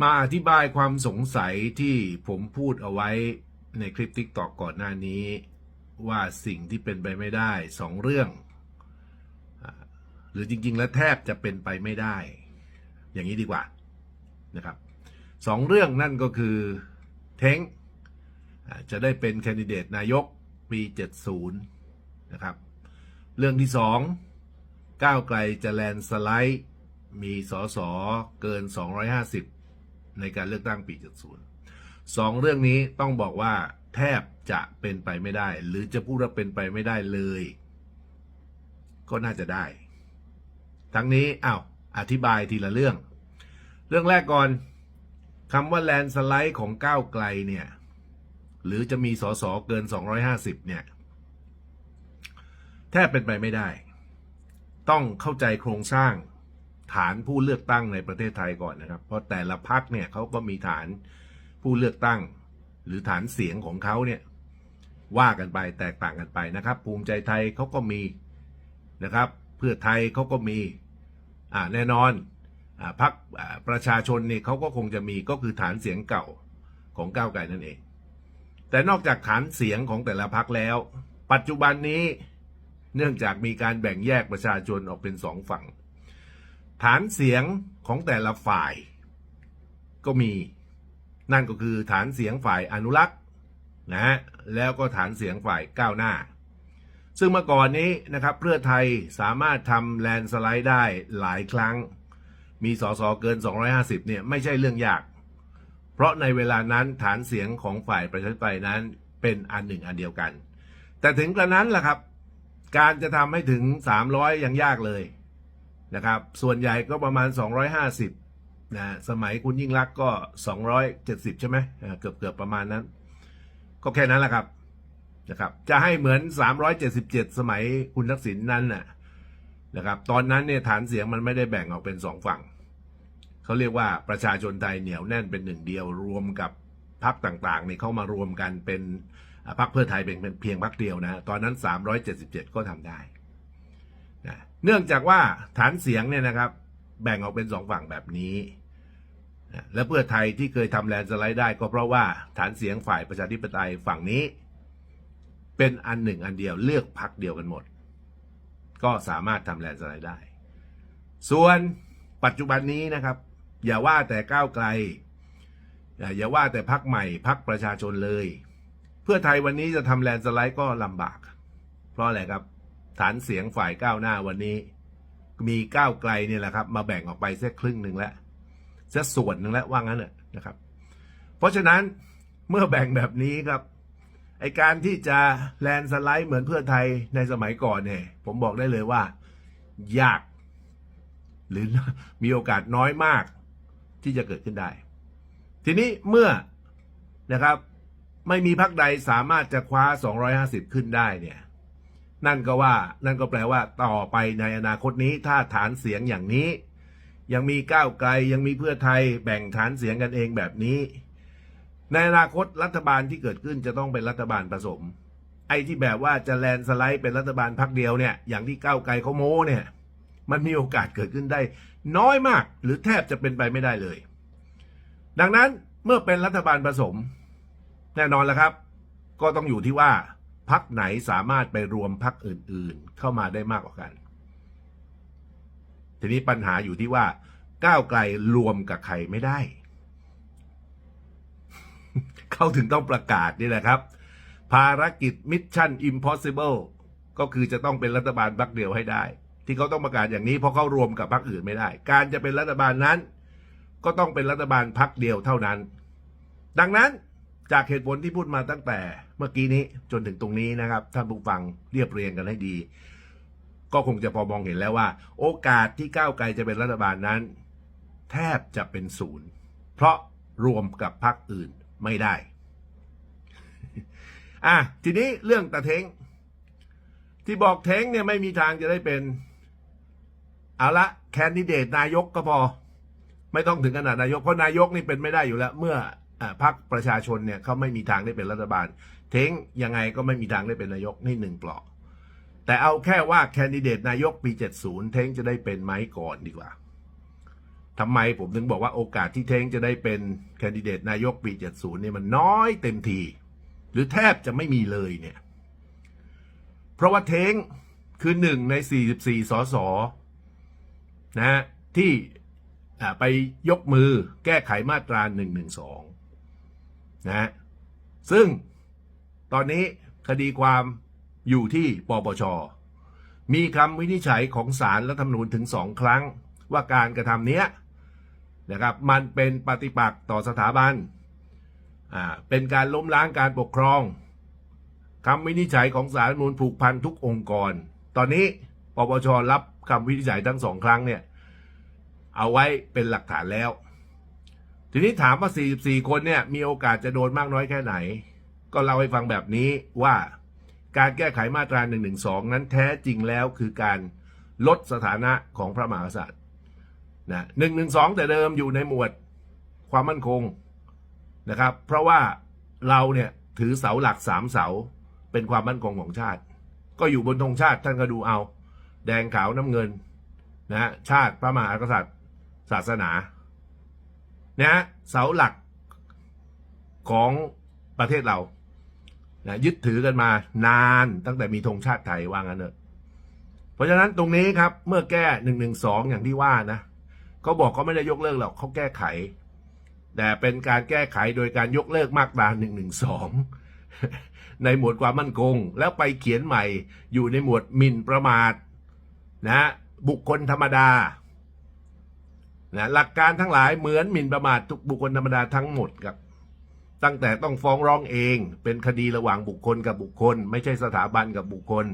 มาอธิบายความสงสัยที่ผมพูดเอาไว้ในคลิป t ิ k t o k ก่อนหน้านี้ ว่าสิ่งที่เป็นไปไม่ได้สองเรื่อง หรือจริง ๆ แล้วแทบจะเป็นไปไม่ได้ อย่างนี้ดีกว่านะครับสองเรื่องนั่นก็คือเท้งจะได้เป็นแคนดิเดตนายกปี 70 นะครับ เรื่องที่สองก้าวไกลจะแลนสไลด์ มีสอสอเกิน 250 ในการเลือกตั้งปี 70สองเรื่องนี้ต้องบอกว่าแทบจะเป็นไปไม่ได้ หรือจะพูดว่าเป็นไปไม่ได้เลย ก็น่าจะได้ ทั้งนี้อ้าวอธิบายทีละเรื่อง เรื่องแรกก่อนคำว่าแลนสไลด์ของก้าวไกลเนี่ย หรือจะมีสอสอเกิน 250 เนี่ย แทบเป็นไปไม่ได้ ต้องเข้าใจโครงสร้าง ฐานผู้เลือกตั้งในประเทศไทยก่อนนะครับ เพราะแต่ละพักเนี่ยเขาก็มีฐานผู้เลือกตั้ง หรือฐานเสียงของเขาเนี่ยว่ากันไปแตกต่างกันไปนะครับ ภูมิใจไทยเขาก็มีนะครับ เพื่อไทยเขาก็มีอ่าแน่นอนอ่าพักประชาชนเนี่ยเขาก็คงจะมีก็คือฐานเสียงเก่าของก้าวไกลนั่นเอง แต่นอกจากฐานเสียงของแต่ละพักแล้ว ปัจจุบันนี้เนื่องจากมีการแบ่งแยกประชาชนออกเป็นสองฝั่ง ฐานเสียงของแต่ละฝ่าย ก็มี นั่นก็คือฐานเสียงฝ่ายอนุรักษ์นะฮะแล้วก็ฐานเสียงฝ่ายก้าวหน้า ซึ่งเมื่อก่อนนี้นะครับเพื่อไทยสามารถทำแลนด์สไลด์ได้หลายครั้ง มีสสเกิน 250เนี่ยไม่ใช่เรื่องยาก เพราะในเวลานั้นฐานเสียงของฝ่ายประชาธิปไตยนั้นเป็นอันหนึ่งอันเดียวกัน แต่ถึงกระนั้นล่ะครับ การจะทำให้ถึง 300 ยังยากเลย นะครับ ส่วนใหญ่ก็ประมาณ 250นะสมัยคุณยิ่งรักก็ 270 ใช่ไหมเกือบเกือบประมาณนั้น ก็แค่นั้นแหละครับนะครับจะให้เหมือน 377 สมัยคุณทักษิณนั้นน่ะนะครับตอนนั้นเนี่ยฐานเสียงมันไม่ได้แบ่งออกเป็นสองฝั่งเขาเรียกว่าประชาชนไทยเหนียวแน่นเป็นหนึ่งเดียวรวมกับพรรคต่างๆเนี่ยเข้ามารวมกันเป็นพรรคเพื่อไทยเป็นเพียงพรรคเดียวนะ ตอนนั้น 377 ก็ทำได้ เนื่องจากว่าฐานเสียงเนี่ยนะครับ แบ่งออกเป็นสองฝั่งแบบนี้ และเพื่อไทยที่เคยทำแลนด์สไลด์ได้ก็เพราะว่าฐานเสียงฝ่ายประชาธิปไตยฝั่งนี้ เป็นอันหนึ่งอันเดียวเลือกพรรคเดียวกันหมด ก็สามารถทำแลนด์สไลด์ได้ ส่วนปัจจุบันนี้นะครับ อย่าว่าแต่ก้าวไกลอย่าอย่าว่าแต่พักใหม่พักประชาชนเลย เพื่อไทยวันนี้จะทำแลนด์สไลด์ก็ลำบาก เพราะอะไรครับ ฐานเสียงฝ่ายก้าวหน้าวันนี้ มีก้าวไกลเนี่ยแหละครับ มาแบ่งออกไปสักครึ่งหนึ่งแล้วสักส่วนหนึ่งแล้วว่างั้นเถอะนะครับ เพราะฉะนั้นเมื่อแบ่งแบบนี้ครับไอการที่จะแลนสไลด์เหมือนเพื่อไทยในสมัยก่อนเนี่ยผมบอกได้เลยว่า ยาก หรือมีโอกาสน้อยมากที่จะเกิดขึ้นได้ ทีนี้เมื่อนะครับ ไม่มีพักใดสามารถจะคว้า 250 ขึ้นได้เนี่ย นั่นก็ว่านั่นก็แปลว่าต่อไปในอนาคตนี้ถ้าฐานเสียงอย่างนี้ ยังมีก้าวไกลยังมีเพื่อไทยแบ่งฐานเสียงกันเองแบบนี้ ในอนาคตรัฐบาลที่เกิดขึ้นจะต้องเป็นรัฐบาลผสม ไอ้ที่แบบว่าจะแลนสไลด์เป็นรัฐบาลพักเดียวเนี่ยอย่างที่ก้าวไกลเขาโม้เนี่ยมันมีโอกาสเกิดขึ้นได้ น้อยมากหรือแทบจะเป็นไปไม่ได้เลย ดังนั้นเมื่อเป็นรัฐบาลผสม แน่นอนแล้วครับ ก็ต้องอยู่ที่ว่า พักไหนสามารถไปรวมพักอื่นๆ เข้ามาได้มากกว่ากัน ทีนี้ปัญหาอยู่ที่ว่า ก้าวไกลรวมกับใครไม่ได้ เขาถึงต้องประกาศนี่แหละครับ ภารกิจมิชชั่น impossible ก็คือจะต้องเป็นรัฐบาลพักเดียวให้ได้ ที่เขาต้องประกาศอย่างนี้เพราะเขารวมกับพรรคอื่นไม่ได้ การจะเป็นรัฐบาลนั้น ก็ต้องเป็นรัฐบาลพักเดียวเท่านั้น ดังนั้นจากเหตุผลที่พูดมาตั้งแต่ เมื่อกี้นี้จนถึงตรงนี้นะครับท่านผู้ฟังเรียบเรียงกันให้ดี ก็คงจะพอมองเห็นแล้วว่า โอกาสที่ก้าวไกลจะเป็นรัฐบาลนั้น แทบจะเป็นศูนย์ เพราะรวมกับพรรคอื่นไม่ได้ อะทีนี้เรื่องตาเทงที่บอกเทงเนี่ยไม่มีทางจะได้เป็นเอาละแคนดิเดตนายกก็พอ ไม่ต้องถึงขนาดนายก เพราะนายกนี่เป็นไม่ได้อยู่แล้ว เมื่อ พรรคประชาชนเนี่ยเขาไม่มีทางได้เป็นรัฐบาล เท้งยังไงก็ไม่มีทางได้เป็นนายกนี่หนึ่งเปลาะแต่เอาแค่ว่าแคนดิเดตนายกปี 70 เท้งจะได้เป็นไหมก่อนดีกว่าทำไมผมถึงบอกว่าโอกาสที่เท้งจะได้เป็นแคนดิเดตนายกปี 70 เนี่ยมันน้อยเต็มที หรือแทบจะไม่มีเลยเนี่ย เพราะว่าเท้งคือหนึ่งใน 44 สสนะฮะที่ไปยกมือแก้ไขมาตรา 112 นะฮะซึ่งตอนนี้คดีความอยู่ที่ปปช มีคำวินิจฉัยของศาลรัฐธรรมนูญถึงสองครั้ง ว่าการกระทำเนี้ยนะครับมันเป็นปฏิปักษ์ต่อสถาบันอ่าเป็นการล้มล้างการปกครองคำวินิจฉัยของศาลรัฐธรรมนูญผูกพันทุกองค์กร ตอนนี้ปปชรับคำวินิจฉัยทั้งสองครั้งเนี่ยเอาไว้เป็นหลักฐานแล้ว ทีนี้ถามว่า 44 คนเนี่ย มีโอกาสจะโดนมากน้อยแค่ไหน ก็เล่าให้ฟังแบบนี้ว่าการแก้ไขมาตรา 112 นั้นแท้จริงแล้วคือการลดสถานะของพระมหากษัตริย์นะ112 แต่เดิมอยู่ในหมวดความมั่นคงนะครับ เพราะว่าเราเนี่ยถือเสาหลักสามเสาเป็นความมั่นคงของชาติ ก็อยู่บนธงชาติท่านก็ดูเอา แดงขาวน้ำเงินนะฮะชาติพระมหากษัตริย์ ศาสนา นะฮะเสาหลักของประเทศเรานะยึดถือกันมานานตั้งแต่มีธงชาติไทยว่างั้นเถอะเพราะฉะนั้นตรงนี้ครับ เมื่อแก้หนึ่งหนึ่งสองอย่างที่ว่านะเขาบอกเขาไม่ได้ยกเลิกหรอกเขาแก้ไข แต่เป็นการแก้ไขโดยการยกเลิกมาตราหนึ่งหนึ่งสองในหมวดความมั่นคง แล้วไปเขียนใหม่อยู่ในหมวดหมิ่นประมาทนะบุคคลธรรมดา นะหลักการทั้งหลายเหมือนหมิ่นประมาททุกบุคคลธรรมดาทั้งหมดครับ ตั้งแต่ต้องฟ้องร้องเองเป็นคดีระหว่างบุคคลกับบุคคล ไม่ใช่สถาบันกับบุคคล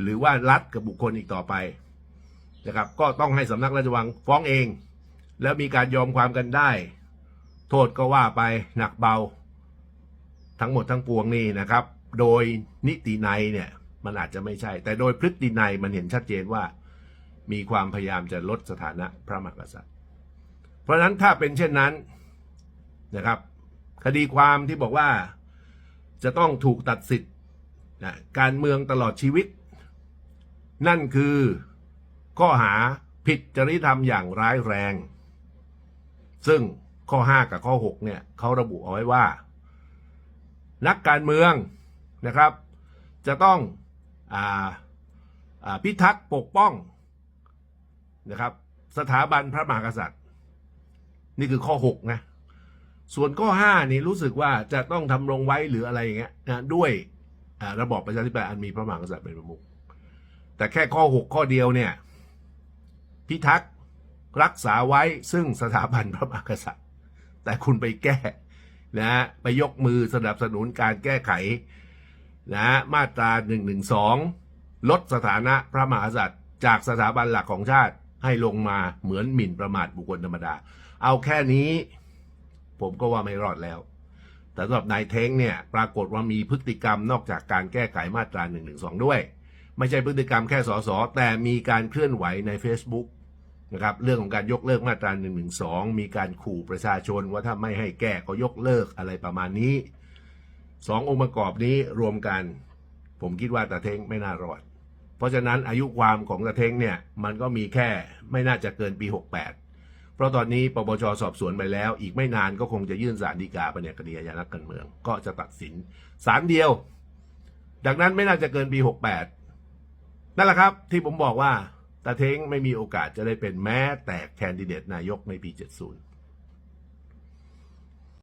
หรือว่ารัฐกับบุคคลอีกต่อไปนะครับก็ต้องให้สำนักราชวังฟ้องเอง แล้วมีการยอมความกันได้ โทษก็ว่าไปหนักเบา ทั้งหมดทั้งปวงนี่นะครับ โดยนิตินัยเนี่ยมันอาจจะไม่ใช่ แต่โดยพฤตินัยมันเห็นชัดเจนว่า มีความพยายามจะลดสถานะพระมหากษัตริย์ เพราะฉะนั้นถ้าเป็นเช่นนั้นนะครับ คดีความที่บอกว่าจะต้องถูกตัดสิทธิ์นะการเมืองตลอดชีวิต นั่นคือข้อหาผิดจริยธรรมอย่างร้ายแรง ซึ่งข้อ 5 กับข้อ 6 เนี่ยเขาระบุเอาไว้ว่า นักการเมืองนะครับ จะต้องออพิทักษ์ปกป้องนะครับ สถาบันพระมหากษัตริย์ นี่คือข้อ 6 นะ ส่วนข้อ 5 นี่รู้สึกว่าจะต้องทำรงไว้หรืออะไรอย่างเงี้ยนะด้วยระบอบประชาธิปไตยอันมีพระมหากษัตริย์เป็นประมุขแต่แค่ข้อ 6 ข้อเดียวเนี่ย พิทักษ์รักษาไว้ซึ่งสถาบันพระมหากษัตริย์ แต่คุณไปแก้นะไปยกมือสนับสนุนการแก้ไขนะฮะมาตรา112ลดสถานะพระมหากษัตริย์ จากสถาบันหลักของชาติ ให้ลงมาเหมือนหมิ่นประมาทบุคคลธรรมดา เอาแค่นี้ ผมก็ว่าไม่รอดแล้ว แต่สำหรับนายเท้งเนี่ย ปรากฏว่ามีพฤติกรรมนอกจากการแก้ไขมาตรา112ด้วย ไม่ใช่พฤติกรรมแค่สอสอแต่มีการเคลื่อนไหวใน Facebook นะครับเรื่องของการยกเลิกมาตรา112มีการขู่ประชาชนว่าถ้าไม่ให้แก้ก็ยกเลิกอะไรประมาณนี้สององค์ประกอบนี้รวมกัน ผมคิดว่าตาเท้งไม่น่ารอด เพราะฉะนั้นอายุความของตาเทงเนี่ยมันก็มีแค่ไม่น่าจะเกินปี 68 เพราะตอนนี้ปปชสอบสวนไปแล้ว อีกไม่นานก็คงจะยื่นสารดีกาไปในคดีอาญานักการเมือง ก็จะตัดสินสารเดียว ดังนั้นไม่น่าจะเกินปี 68 นั่นแหละครับที่ผมบอกว่าตาเทงไม่มีโอกาสจะได้เป็นแม้แต่แคนดิเดตนายกในปี 70